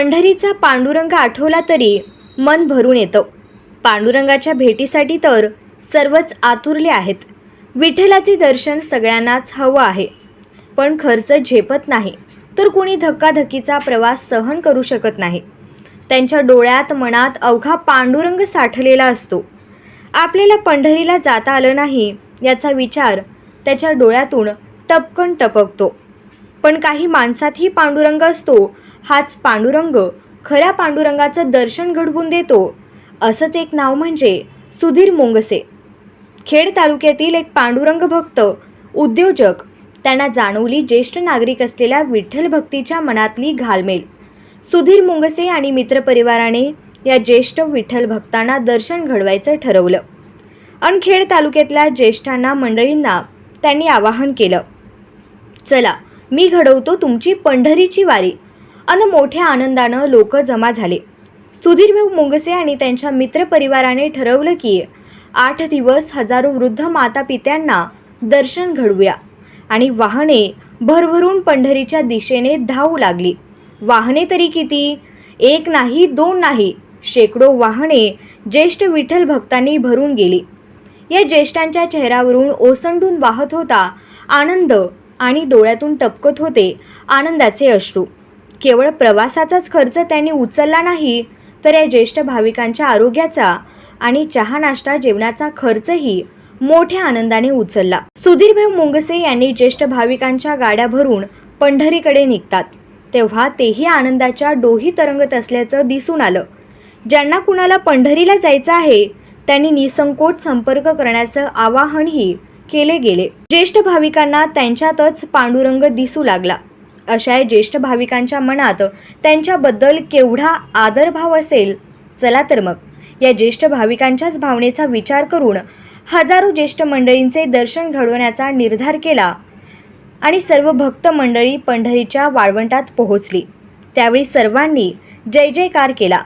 पंढरीचा पांडुरंग आठवला तरी मन भरून येतं. पांडुरंगाच्या भेटीसाठी तर सर्वच आतुरले आहेत. विठ्ठलाचे दर्शन सगळ्यांनाच हवं आहे. पण खर्च झेपत नाही. तर कुणी धक्काधक्कीचा प्रवास सहन करू शकत नाही. त्यांच्या डोळ्यात मनात अवघा पांडुरंग साठलेला असतो. आपल्याला पंढरीला जाता आलं नाही याचा विचार त्याच्या डोळ्यातून टपकन टपकतो. पण काही माणसातही पांडुरंग असतो हाच पांडुरंग खऱ्या पांडुरंगाचं दर्शन घडवून देतो असंच एक नाव म्हणजे सुधीर मोंगसे. खेड तालुक्यातील एक पांडुरंग भक्त उद्योजक त्यांना जाणवली ज्येष्ठ नागरिक असलेल्या विठ्ठल भक्तीच्या मनातली घालमेल. सुधीर मुंगसे आणि मित्रपरिवाराने या ज्येष्ठ विठ्ठल भक्तांना दर्शन घडवायचं ठरवलं. अनखेड तालुक्यातल्या ज्येष्ठांना मंडळींना त्यांनी आवाहन केलं. चला मी घडवतो तुमची पंढरीची वारी. अन मोठ्या आनंदानं लोक जमा झाले. सुधीरभाऊ मुंगसे आणि त्यांच्या मित्रपरिवाराने ठरवलं की आठ दिवस हजारो वृद्ध मातापित्यांना दर्शन घडवूया. आणि वाहने भरभरून पंढरीच्या दिशेने धावू लागली. वाहने तरी किती? एक नाही दोन नाही शेकडो वाहने ज्येष्ठ विठ्ठल भक्तांनी भरून गेली. या ज्येष्ठांच्या चेहऱ्यावरून ओसंडून वाहत होता आनंद आणि डोळ्यातून टपकत होते आनंदाचे अश्रू. केवळ प्रवासाचाच खर्च त्यांनी उचलला नाही तर या ज्येष्ठ भाविकांच्या आरोग्याचा आणि चहा नाश्ता जेवणाचा खर्चही मोठ्या आनंदाने उचलला. सुधीरभाई मुंगसे यांनी ज्येष्ठ भाविकांच्या गाड्या भरून पंढरीकडे निघतात. तेव्हा तेही आनंदाच्या डोही तरंगत असल्याचं दिसून आलं. ज्यांना कुणाला पंढरीला जायचं आहे त्यांनी निसंकोच संपर्क करण्याचं आवाहनही केले गेले. ज्येष्ठ भाविकांना त्यांच्यातच पांडुरंग दिसू लागला. अशा या ज्येष्ठ भाविकांच्या मनात त्यांच्याबद्दल केवढा आदरभाव असेल? चला तर मग. या ज्येष्ठ भाविकांच्याच भावनेचा विचार करून हजारो ज्येष्ठ मंडळींचे दर्शन घडवण्याचा निर्धार केला आणि सर्व भक्त मंडळी पंढरीच्या वाळवंटात पोहोचली. त्यावेळी सर्वांनी जय जयकार केला.